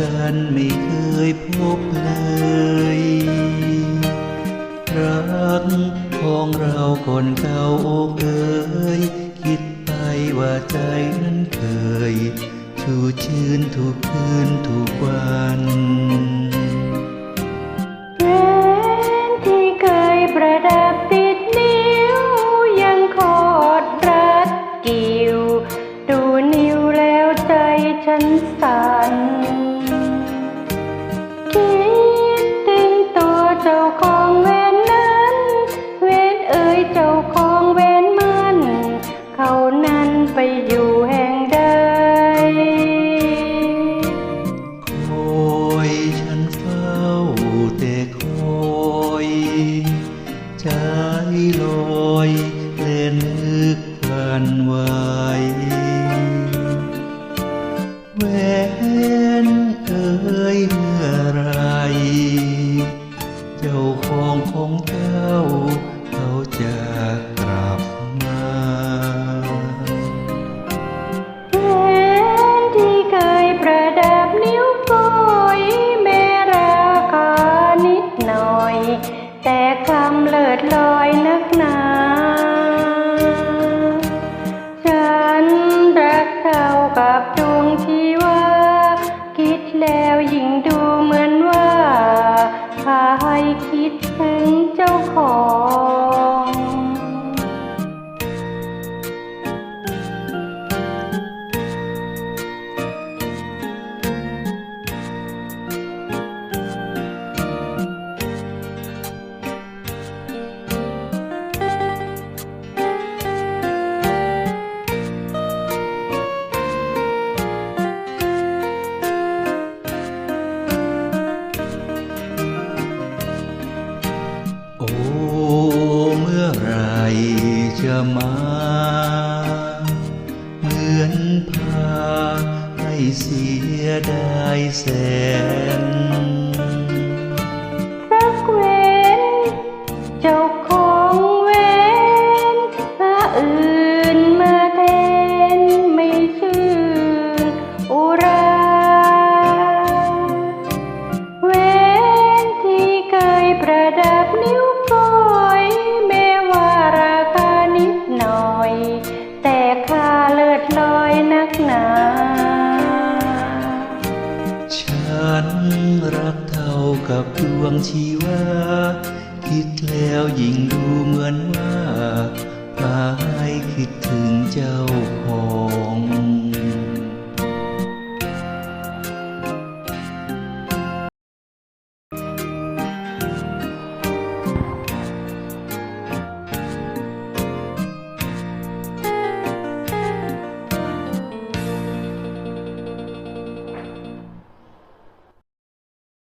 กันไม่เคยพบเลย รักของเราคนเก่าอกเอ๋ยคิดไปว่าใจนั้นเคย ชูชื่นทุกคืนทุกวัน ลอยเล่นลึกพลันไวแหวนเอ่ยเมื่อไร เจ้าของของเจ้า เขาจะกลับมาแหวนที่เคยประดับนิ้วโป้ยแม้ราคานิดหน่อย แต่คำเลิศลอย นั มา เหมือนพาให้เสียดายแสน ชีวา คิดแล้วยิ่งดูเหมือนว่าพาให้คิดถึงเจ้า